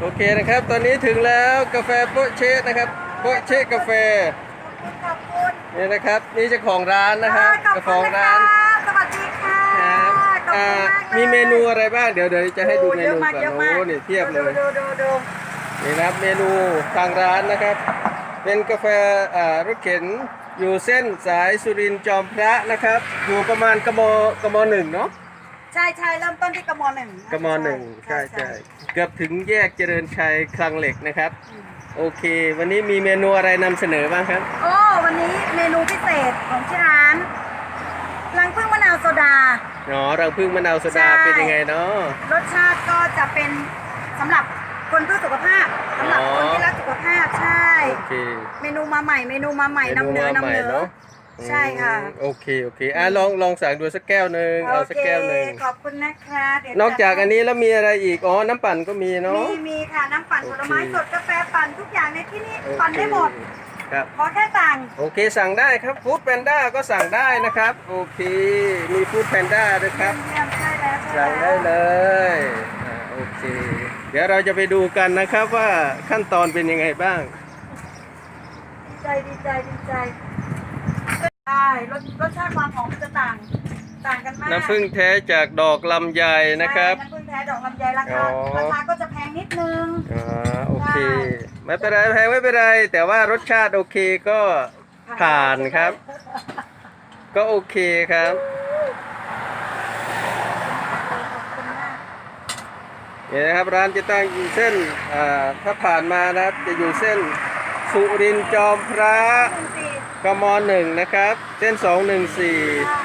โอเคนะครับ ตอนนี้ถึงแล้วกาแฟโปะเชะนะครับโปะเชะกาแฟขอบคุณนี่นะครับ นี่เจ้าของร้านนะครับขอบเจ้าขคุองณนะร้าคะนสวัสดีค่ะครับขอบอ่าคุณมากเลยมีเมนูอะไรบ้างเดี๋ยวเดี๋ยวจะให้ดูเมนูโอ้ก่อนเยอะมากโอ้เยอะมากนี่เทียบเลยดูดูดูดูนี่นะครับเมนูทางร้านนะครับ เป็นกาแฟอ่ารถเข็นอยู่เส้นสายสุรินทร์จอมพระนะครับ อยู่ประมาณกมกมหนึ่งเนาะ ใช่ใช่เริ่มต้นที่กมหนึ่งกมหนึ่งใช่ใช่เกือบถึงแยกเจริญชัยคลังเหล็กนะครับอืมโอเค วันนี้มีเมนูอะไรนำเสนอบ้างครับ โอ้วันนี้เมนูพิเศษของที่ร้านรังพึ่งมะนาวโซดา อ๋อรังพึ่งมะนาวโซดาใช่ เป็นยังไงเนาะ รสชาติก็จะเป็นสำหรับคนเพื่อสุขภาพสำหรับอ๋อ คนที่รักสุขภาพใช่ โอเคเมนูมาใหม่เมนูมาใหม่เมนูนำเนื้อมาใหม่นำเนื้อเนาะ ใช่ค่ะ อืมโอเคโอเคอะลองลองสั่งดูสักแก้วหนึ่งเอาสักแก้วหนึ่งขอบคุณนะคะเดี๋ยวนอกจากอันนี้แล้วมีอะไรอีกอ๋อน้ำปั่นก็มีเนาะ มีมีค่ะน้ำปั่นผลไม้โอเค สดกาแฟปั่นทุกอย่างในที่นี่โอเคปั่นได้หมด ครับ ขอแค่สั่งโอเคสั่งได้ครับฟู้ดแพนด้าก็สั่งได้นะครับ โอเค มีฟู้ดแพนด้าด้วยครับ เยี่ยมๆใช่แล้วใช่สั่งได้แล้วเลยอ่าโอเค เดี๋ยวเราจะไปดูกันนะครับว่าขั้นตอนเป็นยังไงบ้าง ดีใจดีใจดีใจ ใช่รสรสชาติความหอมมันจะต่าง ต่างกันมากน้ำผึ้งแท้จากดอกลำไยนะครับ ใช่น้ำผึ้งแท้ดอกลำไยราคาอ๋อ ราคาก็จะแพงนิดนึงอ่าโอเคใช่ไม่เป็นไรแพงไม่เป็นไร แต่ว่ารสชาติโอเคก็ผ่านครับ ก็โอเคครับขอบคุณมากนี่นะครับร้านจะตั้งอยู่เส้นอ่าถ้าผ่านมานะครับจะอยู่เส้นสุรินทร์จอมพระหนึ่งสี่ กมหนึ่งนะครับ เส้นสองหนึ่งสี่ใช่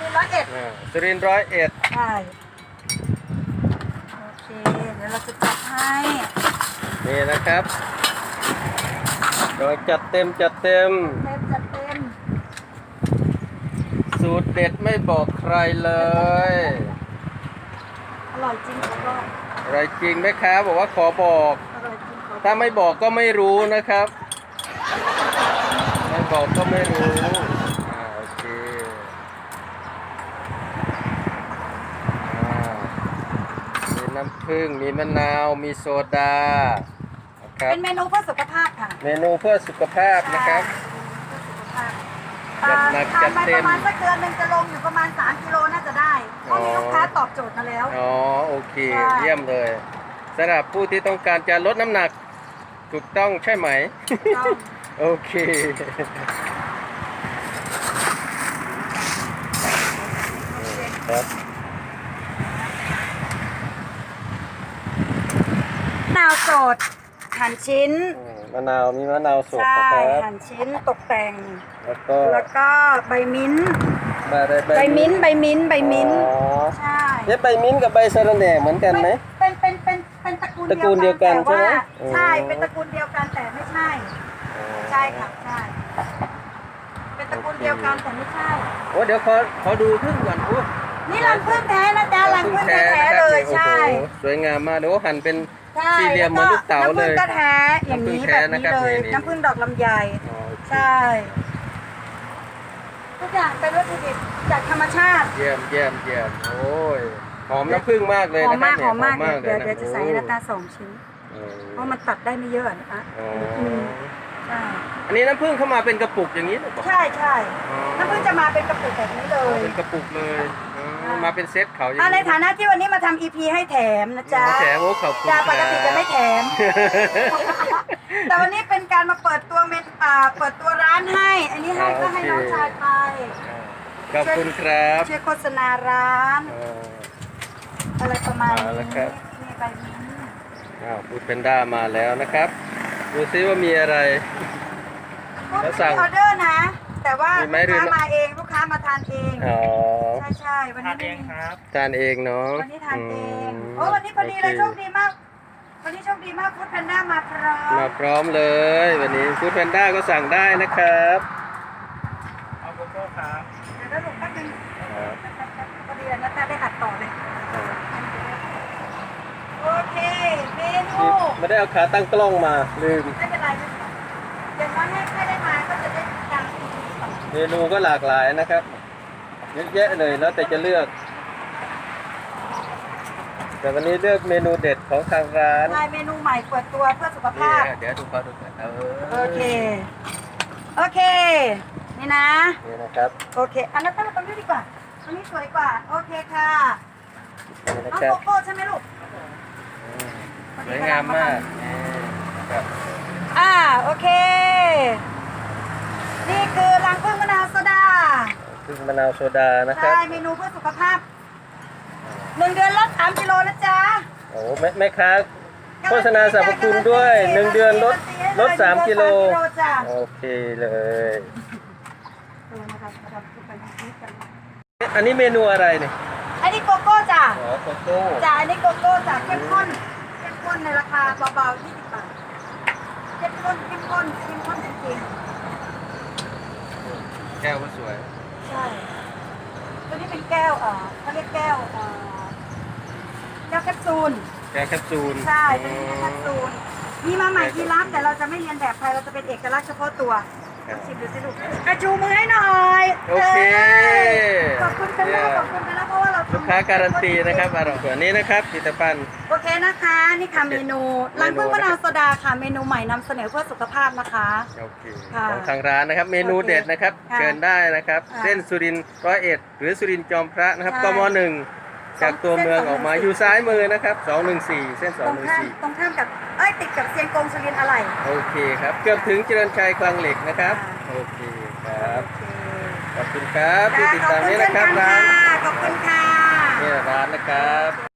มีร้อยเอ็ดสุรินทร์ร้อยเอ็ดใช่โอเค เดี๋ยวเราจะจัดให้นี่นะครับ โดยจัดเต็มจัดเต็ม เต็มจัดเต็มสูตรเด็ดไม่บอกใครเลยอร่อยจริงขอบอกอะไรจริงไหมครับบอกว่าขอบอก อร่อยจริงขอบอกถ้าไม่บอกก็ไม่รู้นะครับ ไม่บอกก็ไม่รู้อ่าโอเคอ่ามีน้ำผึ้งมีมะนาว มีโซดานะครับ เป็นเมนูเพื่อสุขภาพค่ะเมนูเพื่อสุขภาพนะครับใช่จัดหนักทานจัดไปเต็มประมาณสักเดือนหนึ่งจะลงอยู่ประมาณ 3 กิโลน่าจะได้เพราะมีลูกค้าตอบโจทย์มาแล้ว อ๋อโอเค ใช่ เยี่ยมเลยสำหรับผู้ที่ต้องการจะลดน้ำหนักถูกต้องใช่ไหม ต้อง โอเค ครับมะนาวสดหั่นชิ้น อืมมะนาวมีมะนาวสดใช่ นะครับหั่นชิ้นตกแต่ง แล้วก็แล้วก็ใบมิ้นท์มาได้ใบมิ้นท์ใบมิ้นท์ใบมิ้นท์อ๋อใช่ เนี่ยใบมิ้นท์กับใบสะระแหน่เหมือนกันไหม เป็นเป็นเป็นเป็นตระกูลตระกูลเดียวกันแต่ว่าใช่ไหม ใช่อ๋อเป็นตระกูลเดียวกันแต่ไม่ใช่ ใช่ค่ะใช่เป็นตระกูลเดียวกันแต่ไม่ใช่ โอ้เดี๋ยวขอขอดูพึ่งก่อนโอ้นี่รังพึ่งแท้นะจ๊ะรังพึ่งแท้นะๆคเลรับยใช่ โอ้โหสวยงามมากเดี๋ยวหั่นเป็น ใช่สี่เหลี่ยมเหมือนลูกเต๋าเลยน้ำผึ้งก็แท้อย่างนี้น้ำผึ้งแบแท้บนะนี้ครับเลยนี่น้ำผึ้งดอกลำไย อ๋อโอเคใช่ ทุกอย่างเป็นวัตถุดิบจากธรรมชาติเยี่ยมเยี่ยมเยี่ยมโอ้ยหอมน้ำผึ้งมากเลยหอมนะครัมาบกเนี่หอมมากลเดี๋ยวเดี๋ยวนะจะใส่ให้นาตาสองชิ้น โอ้เพราะมันตัดได้ไม่เยอะนะคะ อ๋อใช่ อันนี้น้ำผึ้งเข้ามาเป็นกระปุกอย่างนี้หรือเปล่า ใช่ใช่อ๋อ น้ำผึ้งจะมาเป็นกระปุกแบบนี้เลยเป็นกระปุกเลยอ๋อใช่มาเป็นเซตเขาอย่างอ่าในนี้ฐานะที่วันนี้มาทำ EP ให้แถมนะจ๊ะแถมโอ้ขอบคุณจ้าปกติครับจะไม่แถม แต่วันนี้เป็นการมาเปิดตัวเมนอ่าเปิดตัวร้านให้ อันนี้ให้ก็ให้น้องชายไปขอบคุณครับช่วยโฆษณาร้านอ๋ออะไรประมาณเอานี้ละครับนี่ใบนี้ อ้าวฟูดเป็นด้ามาแล้วนะครับ ดูซิว่ามีอะไรก็แล้ไม่วสั่งมีออเดอร์นะ แต่ว่ามีไหมลูกค้าหรือมาเองลูกค้ามาทานเอง อ๋อใช่ใช่วันทานี้นเองครับ ทานเองเนาะวันนี้ทานเองมโอ้วันนี้พอดีเลยโอโชคดีมาก วันนี้โชคดีมากพุทธแพนด้ามาพร้อมามพร้อมเลย วันนี้ฟูดแพนด้าก็สั่งได้นะครับ เอาโกโก้ครับ เดี๋ยวนะลูกแป๊บนึง ครับ พอดีแล้วนะแต่ได้อัดต่อเลย โอเค เมนู ไม่ได้เอาขาตั้งกล้องมาลืม ไม่เป็นไรไม่เป็นไรอย่างน้อยให้ใครได้มาก็จะได้การทีก่อนเมนูก็หลากหลายนะครับเยอะแยะเลยแล้วแต่จะเลือก แต่วันนี้เลือกเมนูเด็ดของทางร้านใช่เมนูใหม่เปิดตัวเพื่อสุขนี่ภาพ เดี๋ยวดูเขาดูกันเออโอเค โอเค นี่นะ นี่นะครับโอเค อันนั้นตั้งตรงนี้ดีกว่าตรงนี้สวยกว่า โอเคค่ะ นี่นะน้องครับโกโก้ใช่ไหมลูกอืม สวยงามมากนี่นะครับอ่าโอเค นี่คือรังพึ่งมะนาวโซดาพึ่งมะนาวโซดานะครับ ใช่เมนูเพื่อสุขภาพหนึ่งเดือนลดสามกิโลนะจ๊ะโอ้แม่แม่ค้าโฆษณาสรรพคุณด้วยหนึ่งเดือนลดลดสามกิโลจ้ะโอเคเลยเออมาทำมาทำทุกคนนิดกันอันนี้เมนูอะไรเนี่ยอันนี้โกโก้จ้ะอ๋อโกโก้จ้ะอันนี้โกโก้จ้ะเข้มข้นเข้มข้น ในราคาเบาๆ20บาทเข้มข้นเข้มข้นเข้มข้นจริงแก้วก็สวย ๆใช่ ตัวนี้เป็นแก้วเอ่อเขาเรียกแก้วเอ่อแก้วแคปซูล แก้วแคปซูลใช่ตัวนี้เป็นแคปซูลมีมาใหม่ที่รับแต่เราจะไม่เรียนแบบใครเราจะเป็นเอกลักษณ์เฉพาะตัวครับชิมดูสิลูกอะจูมือให้หน่อยโอเค ขอบคุณกันนะขอบคุณกันนะเพราะว่าเราทำ ลูกค้าการันตีนะครับอร่อยส่วนนี้นะครับผลิตภัณฑ์ โอเคนะคะ นี่ค่ะเมนูรังพึ่งมะนาวโซดาค่ะเมนูใหม่นำเสนอเพื่อสุขภาพนะคะ โอเคค่ะของทางร้านนะครับ เมนูเด็ดนะครับ ค่ะเชิญได้นะครับ ค่ะเส้นสุรินทร์ร้อยเอ็ดหรือสุรินทร์จอมพระนะครับใช่กมหนึ่งจากตัวเมืองออกมาอยู่ซ้ายมือนะครับ 214 เส้น ตรงข้าม214ตรงข้ามกับเอ้ยติดกับเซียงกงสุรินทร์อะไรโอเคครับ เกือบถึงเจริญชัยคลังเหล็กนะครับ ค่ะ โอเคครับ โอเค ขอบคุณครับที่จ้าติดขอบตามคุณนี้เช่นะนครักับนร้าค่ะนขอบคุณค่ะนี่ร้านนะครับ